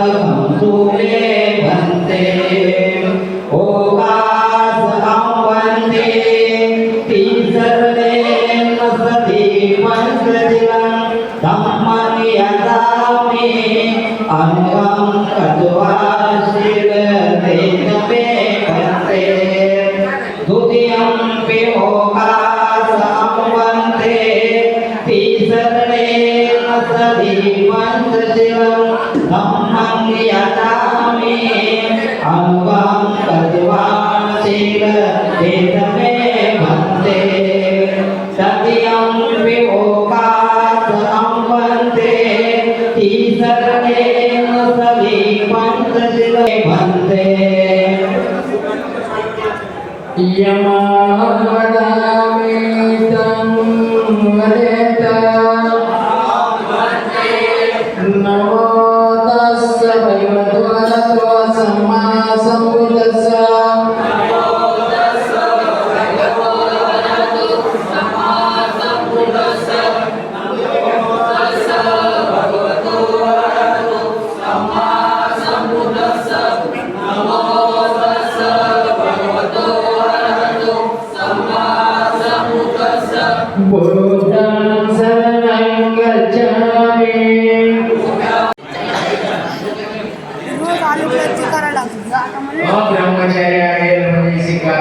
अपराधं तु मे भन्ते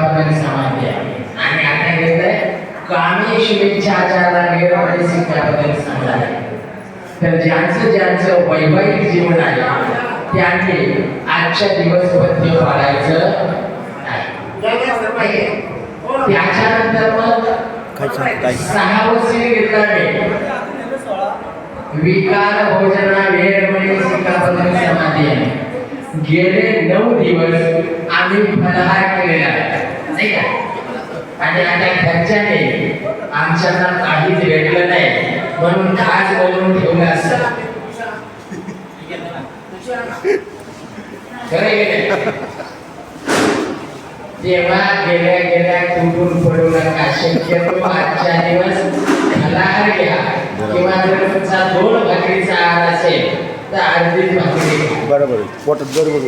सिक्कापदर समाधी आहे. आणि आता घेत आहे कामी शुभेच्छाचारा सिक्कापदर समाधी आहे तर ज्यांचं ज्यांचं वैवाहिक जीवन आहे त्यांनी आजच्या दिवस पथ्य पाळायचं नाही. त्याच्यानंतर मग सहा वर्षी घेतला मी. विकार भोजना वेळ म्हणजे सिक्कापदर समाधी आहे. गेले नऊ दिवस आम्ही फलाहार केलेला आहे. नाही का? आणि आता घरच्याने आमच्याला काहीच भेटलं नाही. म्हणून खास बोलून ठेवलं असत. तेव्हा गेल्या गेल्या कुठून पडू नका शक्यतो आजच्या दिवस फलाहार घ्या. किंवा जर तुमचा दोन भाकरीचा आहार असेल तर अर्धीच भाकरी बरोबर आहे. पोटात बरोबर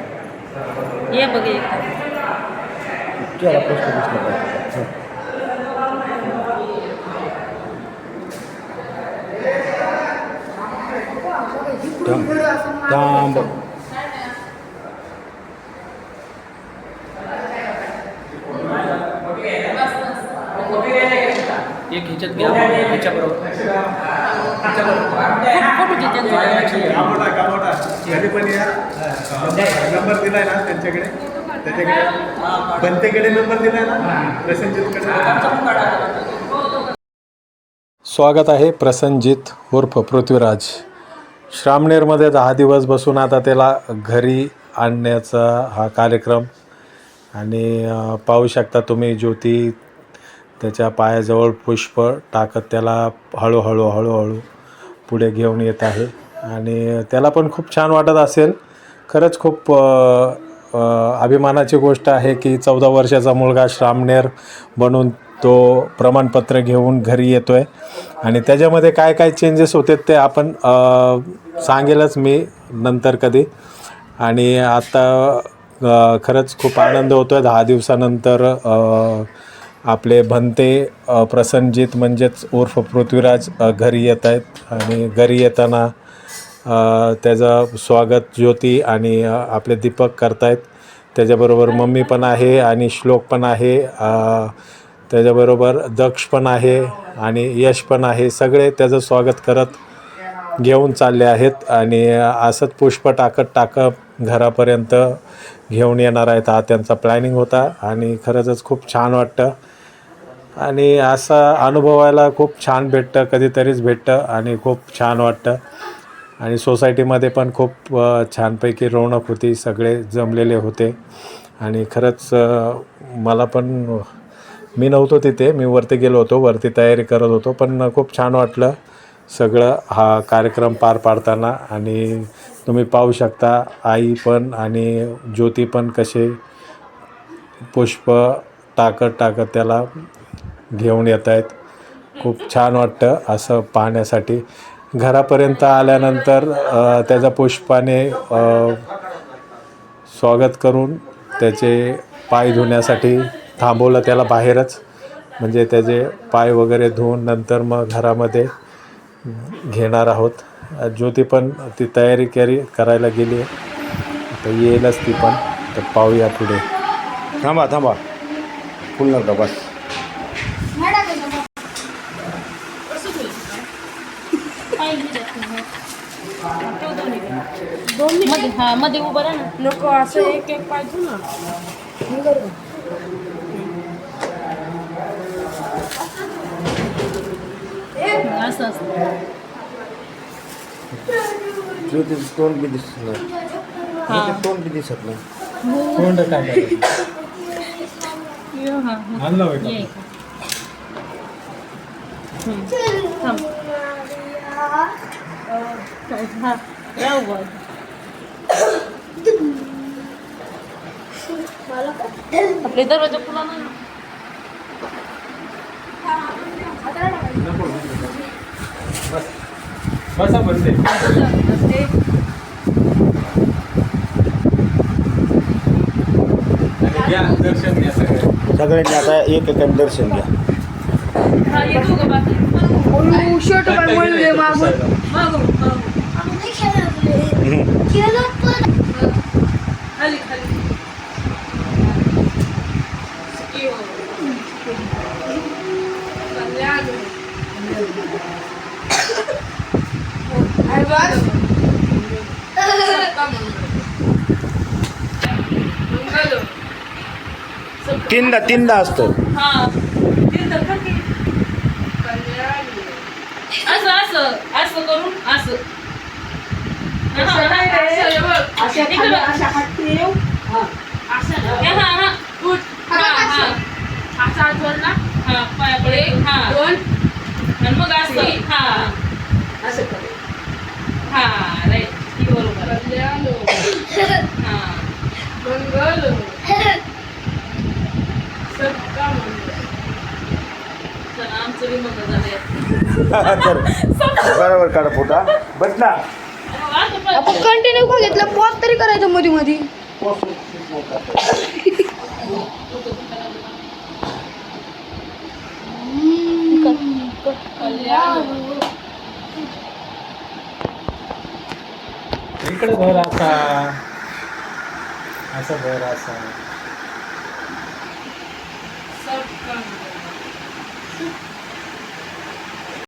ये बघ एक. चेहरा स्पष्ट दिसला पाहिजे हं. थांब थांब एक ह्याच्यात घ्या ह्याच्या बरोबर नंबर दिलाय ना त्यांच्याकडे? त्याच्याकडे? बनतेकडे नंबर दिलाय ना? प्रसंजितकडे स्वागत आहे प्रसन्नजित उर्फ पृथ्वीराज. श्रामनेरमध्ये दहा दिवस बसून आता त्याला घरी आणण्याचा हा कार्यक्रम. आणि पाहू शकता तुम्ही ज्योती त्याच्या पायाजवळ पुष्प टाकत त्याला हळूहळू हळूहळू पुढे घेऊन येत आहे. आणि त्याला पण खूप छान वाटत असेल. खरंच खूप अभिमानाची गोष्ट आहे की चौदा वर्षाचा मुलगा श्रामनेर बनून तो प्रमाणपत्र घेऊन घरी येतो आहे आणि त्याच्यामध्ये काय काय चेंजेस होते ते आपण सांगेलच मी नंतर कधी. आणि आता खरंच खूप आनंद होतो आहे दहा दिवसानंतर आपले भंते अ, प्रसन्नजित म्हणजेच उर्फ पृथ्वीराज घरी येत आहेत. आणि घरी येताना त्याचं स्वागत ज्योती आणि आपले दीपक करतायत. त्याच्याबरोबर मम्मी पण आहे आणि श्लोक पण आहे. त्याच्याबरोबर दक्ष पण आहे आणि यश पण आहे. सगळे त्याचं स्वागत करत घेऊन चालले आहेत आणि असंच पुष्प टाकत टाकत घरापर्यंत घेऊन येणार आहेत. हा त्यांचा प्लॅनिंग होता आणि खरंचच खूप छान वाटतं. आणि असं अनुभवायला खूप छान भेटतं कधीतरीच भेटतं आणि खूप छान वाटतं. आणि सोसायटीमध्ये पण खूप छानपैकी रौनक होती सगळे जमलेले होते. आणि खरंच मला पण मी नव्हतो तिथे मी वरती गेलो होतो वरती तयारी करत होतो पण खूप छान वाटलं सगळं हा कार्यक्रम पार पाडताना. आणि तुम्ही पाहू शकता आई पण आणि ज्योती पण कसे पुष्प टाकत टाकत त्याला घेऊन येत आहेत. खूप छान वाटतं असं पाहण्यासाठी. घरापर्यंत आल्यानंतर त्याचा पुष्पाने स्वागत करून त्याचे पाय धुण्यासाठी थांबवलं त्याला बाहेरच. म्हणजे त्याचे पाय वगैरे धुवून नंतर मग घरामध्ये घेणार आहोत. ज्योती पण ती तयारी करी करायला गेली तर येईलच ती पण. तर पाहूया पुढे. थांबा थांबा. फुल नका बस. मध्ये हा मध्ये उभं राहा ना. नको असं एक एक पाहिजे ना असं असतं. ज्योतीचं तोंड बी दिसत नाही. ज्योतीचं तोंड बी दिसत नाही. यो, हा, हा. ये. इकडं. हम्म. थांब. हा, राहू. बघ. आपले दरवाजा खुला नाही. सगळ्यांनी आता एक एक दर्शन घ्या. हा. शर्ट मागून मागून, मागून. खाली खाली यो. तीनदा तीनदा असतं हा तिथं खाली. असं असं असं करून असं हा, हा, हा. इकडं. हा. हा. हा. आणि मग असं हा राईट ही बरोबर. हा. चला आमचं बी मग झालंय तर बरोबर काढा फोटा बस ना. आपण कंटिन्यू बघितलं पॉज तरी करायचं मध्ये मध्ये इकडे घर असा असं घर असा.